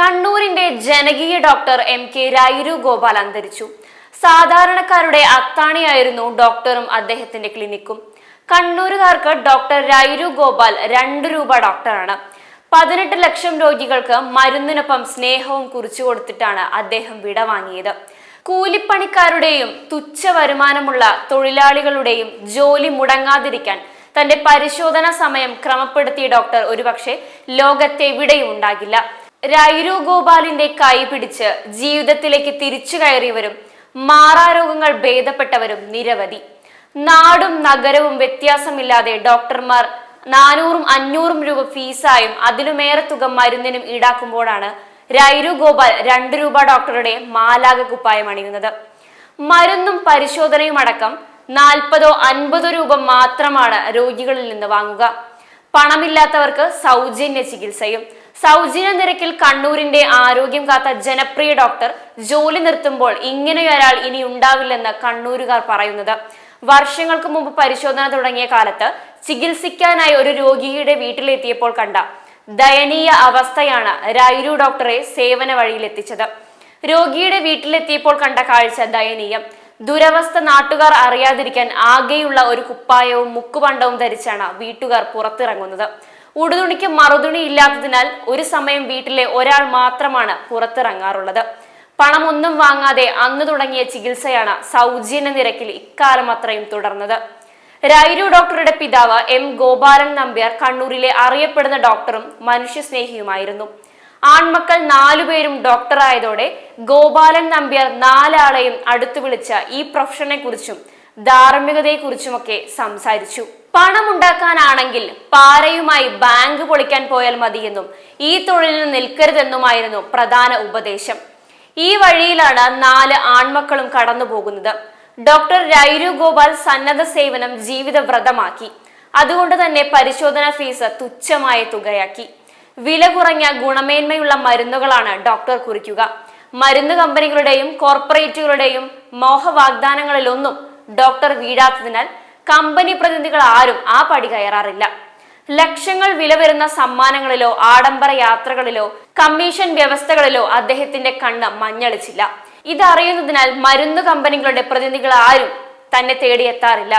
കണ്ണൂരിന്റെ ജനകീയ doctor M K Rairu Gopal അന്തരിച്ചു. സാധാരണക്കാരുടെ അത്താണിയായിരുന്നു ഡോക്ടറും അദ്ദേഹത്തിന്റെ ക്ലിനിക്കും. കണ്ണൂരുകാർക്ക് ഡോക്ടർ രായിരു ഗോപാൽ രണ്ട് രൂപ ഡോക്ടറാണ്. പതിനെട്ട് ലക്ഷം രോഗികൾക്ക് മരുന്നിനൊപ്പം സ്നേഹവും കുറിച്ചു കൊടുത്തിട്ടാണ് അദ്ദേഹം വിടവാങ്ങിയത് കൂലിപ്പണിക്കാരുടെയും തുച്ഛ വരുമാനമുള്ള തൊഴിലാളികളുടെയും ജോലി മുടങ്ങാതിരിക്കാൻ തന്റെ പരിശോധനാ സമയം ക്രമപ്പെടുത്തിയ ഡോക്ടർ ഒരുപക്ഷെ ലോകത്തെവിടെയും ഉണ്ടാകില്ല. രൈരു ഗോപാലിന്റെ കൈ പിടിച്ച് ജീവിതത്തിലേക്ക് തിരിച്ചു കയറിയവരും മാറാരോഗങ്ങൾ ഭേദപ്പെട്ടവരും നിരവധി. നാടും നഗരവും വ്യത്യാസമില്ലാതെ ഡോക്ടർമാർ നാനൂറും അഞ്ഞൂറും രൂപ ഫീസായും അതിലുമേറെ തുക മരുന്നിനും ഈടാക്കുമ്പോഴാണ് രൈരു ഗോപാൽ രണ്ട് രൂപ ഡോക്ടറുടെ മാലാക കുപ്പായം അണിയുന്നത്. മരുന്നും പരിശോധനയും അടക്കം നാൽപ്പതോ അൻപതോ രൂപ മാത്രമാണ് രോഗികളിൽ നിന്ന് വാങ്ങുക. പണമില്ലാത്തവർക്ക് സൗജന്യ ചികിത്സയും സൗജന്യ നിരക്കിൽ കണ്ണൂരിന്റെ ആരോഗ്യം കാത്ത ജനപ്രിയ ഡോക്ടർ ജോലി നിർത്തുമ്പോൾ ഇങ്ങനെയൊരാൾ ഇനി ഉണ്ടാവില്ലെന്ന് കണ്ണൂരുകാർ പറയുന്നത്. വർഷങ്ങൾക്ക് മുമ്പ് പരിശോധന തുടങ്ങിയ കാലത്ത് ചികിത്സിക്കാനായി ഒരു രോഗിയുടെ വീട്ടിലെത്തിയപ്പോൾ കണ്ട ദയനീയ അവസ്ഥയാണ് രൈരു ഡോക്ടറെ സേവന വഴിയിലെത്തിച്ചത്. രോഗിയുടെ വീട്ടിലെത്തിയപ്പോൾ കണ്ട കാഴ്ച ദയനീയം. ദുരവസ്ഥ നാട്ടുകാർ അറിയാതിരിക്കാൻ ആകെയുള്ള ഒരു കുപ്പായവും മുക്കുപണ്ടവും ധരിച്ചാണ് വീട്ടുകാർ പുറത്തിറങ്ങുന്നത്. ഉടുതുണിക്ക് മറുതുണി ഇല്ലാത്തതിനാൽ ഒരു സമയം വീട്ടിലെ ഒരാൾ മാത്രമാണ് പുറത്തിറങ്ങാറുള്ളത്. പണമൊന്നും വാങ്ങാതെ അന്ന് തുടങ്ങിയ ചികിത്സയാണ് സൗജന്യ നിരക്കിൽ ഇക്കാലം അത്രയും തുടർന്നത്. രൈരു ഡോക്ടറുടെ പിതാവ് എം ഗോപാലൻ നമ്പ്യാർ കണ്ണൂരിലെ അറിയപ്പെടുന്ന ഡോക്ടറും മനുഷ്യസ്നേഹിയുമായിരുന്നു. ആൺമക്കൾ നാലുപേരും ഡോക്ടറായതോടെ ഗോപാലൻ നമ്പ്യാർ നാലാളെയും അടുത്തു വിളിച്ച ഈ പ്രൊഫഷനെ കുറിച്ചും ധാർമ്മികതയെക്കുറിച്ചുമൊക്കെ സംസാരിച്ചു. പണമുണ്ടാക്കാനാണെങ്കിൽ പാരയുമായി ബാങ്ക് പൊളിക്കാൻ പോയാൽ മതിയെന്നും ഈ തൊഴിലിന് നിൽക്കരുതെന്നുമായിരുന്നു പ്രധാന ഉപദേശം. ഈ വഴിയിലാണ് നാല് ആൺമക്കളും കടന്നു പോകുന്നത് ഡോക്ടർ രൈരു ഗോപാൽ സന്നദ്ധ സേവനം ജീവിത വ്രതമാക്കി അതുകൊണ്ട് തന്നെ പരിശോധന ഫീസ് തുച്ഛമായ തുകയാക്കി. വില കുറഞ്ഞ ഗുണമേന്മയുള്ള മരുന്നുകളാണ് ഡോക്ടർ കുറിക്കുക. മരുന്ന് കമ്പനികളുടെയും കോർപ്പറേറ്റുകളുടെയും മോഹവാഗ്ദാനങ്ങളിലൊന്നും ഡോക്ടർ വീഴാത്തതിനാൽ കമ്പനി പ്രതിനിധികൾ ആരും ആ പടി കയറാറില്ല. ലക്ഷങ്ങൾ വില വരുന്ന സമ്മാനങ്ങളിലോ ആഡംബര യാത്രകളിലോ കമ്മീഷൻ വ്യവസ്ഥകളിലോ അദ്ദേഹത്തിന്റെ കണ്ണ് മഞ്ഞളിച്ചില്ല. ഇതറിയുന്നതിനാൽ മരുന്ന് കമ്പനികളുടെ പ്രതിനിധികൾ ആരും തന്നെ തേടിയെത്താറില്ല.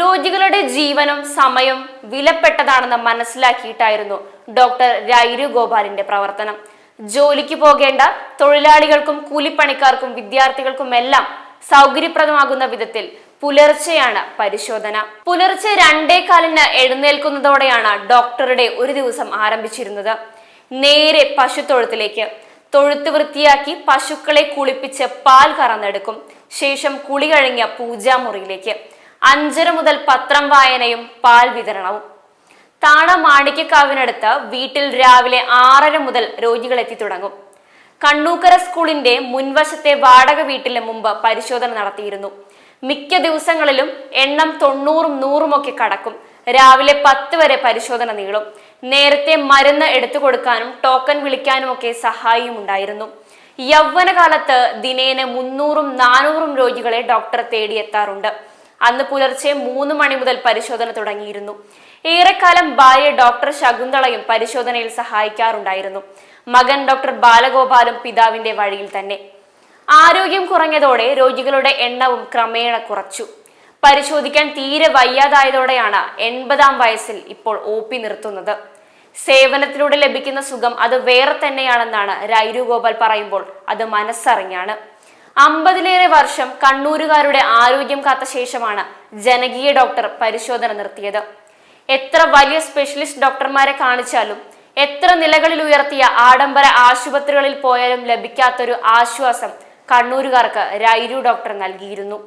രോഗികളുടെ ജീവനും സമയവും വിലപ്പെട്ടതാണെന്ന് മനസ്സിലാക്കിയിട്ടായിരുന്നു ഡോക്ടർ രൈരു ഗോപാലിന്റെ പ്രവർത്തനം. ജോലിക്ക് പോകേണ്ട തൊഴിലാളികൾക്കും കൂലിപ്പണിക്കാർക്കും വിദ്യാർത്ഥികൾക്കും എല്ലാം സൗകര്യപ്രദമാകുന്ന വിധത്തിൽ പുലർച്ചെയാണ് പരിശോധന. പുലർച്ചെ രണ്ടേ കാലിന് എഴുന്നേൽക്കുന്നതോടെയാണ് ഡോക്ടറുടെ ഒരു ദിവസം ആരംഭിച്ചിരുന്നത്. നേരെ പശുത്തൊഴുത്തിലേക്ക്. തൊഴുത്ത് വൃത്തിയാക്കി പശുക്കളെ കുളിപ്പിച്ച് പാൽ കറന്നെടുക്കും. ശേഷം കുളി കഴിഞ്ഞ പൂജാമുറിയിലേക്ക്. അഞ്ചര മുതൽ പത്രം വായനയും പാൽ വിതരണവും. താണ മാണിക്യക്കാവിനടുത്ത് വീട്ടിൽ രാവിലെ ആറര മുതൽ രോഗികളെത്തി തുടങ്ങും. കണ്ണൂക്കര സ്കൂളിന്റെ മുൻവശത്തെ വാടക വീട്ടിന് മുമ്പ് പരിശോധന നടത്തിയിരുന്നു. മിക്ക ദിവസങ്ങളിലും എണ്ണം തൊണ്ണൂറും നൂറുമൊക്കെ കടക്കും. രാവിലെ പത്ത് വരെ പരിശോധന നീളും. നേരത്തെ മരുന്ന് എടുത്തു കൊടുക്കാനും ടോക്കൺ വിളിക്കാനുമൊക്കെ സഹായിയും ഉണ്ടായിരുന്നു. യൗവനകാലത്ത് ദിനേന മുന്നൂറും നാനൂറും രോഗികളെ ഡോക്ടർ തേടിയെത്താറുണ്ട്. അന്ന് പുലർച്ചെ മൂന്ന് മണി മുതൽ പരിശോധന തുടങ്ങിയിരുന്നു. ഏറെക്കാലം ഭാര്യ ഡോക്ടർ ശകുന്തളയും പരിശോധനയിൽ സഹായിക്കാറുണ്ടായിരുന്നു. മകൻ ഡോക്ടർ ബാലഗോപാലും പിതാവിന്റെ വഴിയിൽ തന്നെ. ആരോഗ്യം കുറഞ്ഞതോടെ രോഗികളുടെ എണ്ണവും ക്രമേണ കുറച്ചു. പരിശോധിക്കാൻ തീരെ വയ്യാതായതോടെയാണ് എൺപതാം വയസ്സിൽ ഇപ്പോൾ ഒ പി നിർത്തുന്നത്. സേവനത്തിലൂടെ ലഭിക്കുന്ന സുഖം അത് വേറെ തന്നെയാണെന്നാണ് രൈരു ഗോപാൽ പറയുമ്പോൾ അത് മനസ്സറിഞ്ഞാണ്. അമ്പതിലേറെ വർഷം കണ്ണൂരുകാരുടെ ആരോഗ്യം കാത്ത ശേഷമാണ് ജനകീയ ഡോക്ടർ പരിശോധന നിർത്തിയത്. എത്ര വലിയ സ്പെഷ്യലിസ്റ്റ് ഡോക്ടർമാരെ കാണിച്ചാലും എത്ര നിലകളിൽ ഉയർത്തിയ ആഡംബര ആശുപത്രികളിൽ പോയാലും ലഭിക്കാത്തൊരു ആശ്വാസം കണ്ണൂരുകാർക്ക് രൈരു ഡോക്ടർ നൽകിയിരുന്നു